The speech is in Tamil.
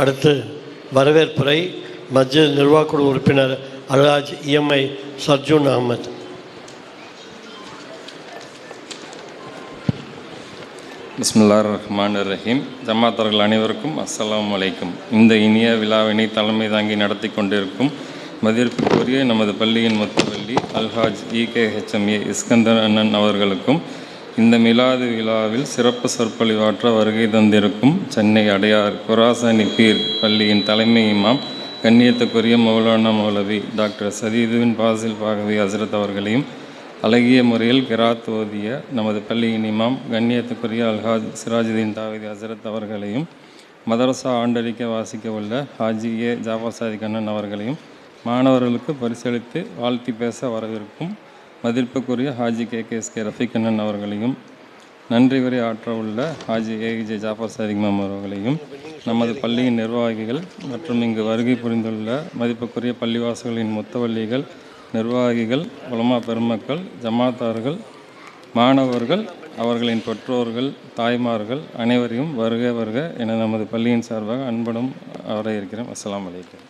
அடுத்து வரவேற்புரை மத்திய நிர்வாகக்குழு உறுப்பினர் அல்ஹாஜ் இஎம்ஐ சர்ஜூன் அகமது பிஸ்மில்லா ரஹ்மான் ரஹீம் ஜமாத்தார்கள் அனைவருக்கும் அஸ்ஸலாமு அலைக்கும். இந்த இனிய விழாவினை தலைமை தாங்கி நடத்தி கொண்டிருக்கும் மதிப்பிற்குரிய நமது பள்ளியின் மொத்த பள்ளி அல்ஹாஜ் இகே ஹெச்எம்ஏ இஸ்கந்தர் அண்ணன் அவர்களுக்கும் இந்த மிலாது விழாவில் சிறப்பு சொற்பொழிவாற்ற வருகை தந்திருக்கும் சென்னை அடையார் குராசானி பீர் பள்ளியின் தலைமை இமாம் கண்ணியத்துக்குரிய மௌலானா மௌலவி டாக்டர் சதீதுவின் பாசில் பாகவி ஹசரத் அவர்களையும் அழகிய முறையில் கிராத் ஓதிய நமது பள்ளியின் இமாம் கண்ணியத்துக்குரிய அல்ஹாஜ் சிராஜுதீன் தாவதி ஹசரத் அவர்களையும் மதரசா ஆண்டளிக்க வாசிக்க உள்ள ஹாஜி ஏ ஜாஃபர் சாதி கண்ணன் அவர்களையும் மாணவர்களுக்கு பரிசளித்து வாழ்த்தி பேச வரவிருக்கும் மதிப்புக்குரிய Haji K K S K Rafiq அண்ணன் அவர்களையும் நன்றி வரை ஆற்ற உள்ள ஹாஜி ஏஜே ஜாஃபர் சாதிக் அவர்களையும் நமது பள்ளியின் நிர்வாகிகள் மற்றும் இங்கு வருகை புரிந்துள்ள மதிப்புக்குரிய பள்ளிவாசல்களின் மொத்தவள்ளிகள் நிர்வாகிகள் உலமா பெருமக்கள் ஜமாத்தார்கள் மாணவர்கள் அவர்களின் பெற்றோர்கள் தாய்மார்கள் அனைவரையும் வருக வருக என நமது பள்ளியின் சார்பாக அன்புடன் அவரை இருக்கிறேன் அஸ்லாம் வலைக்கம்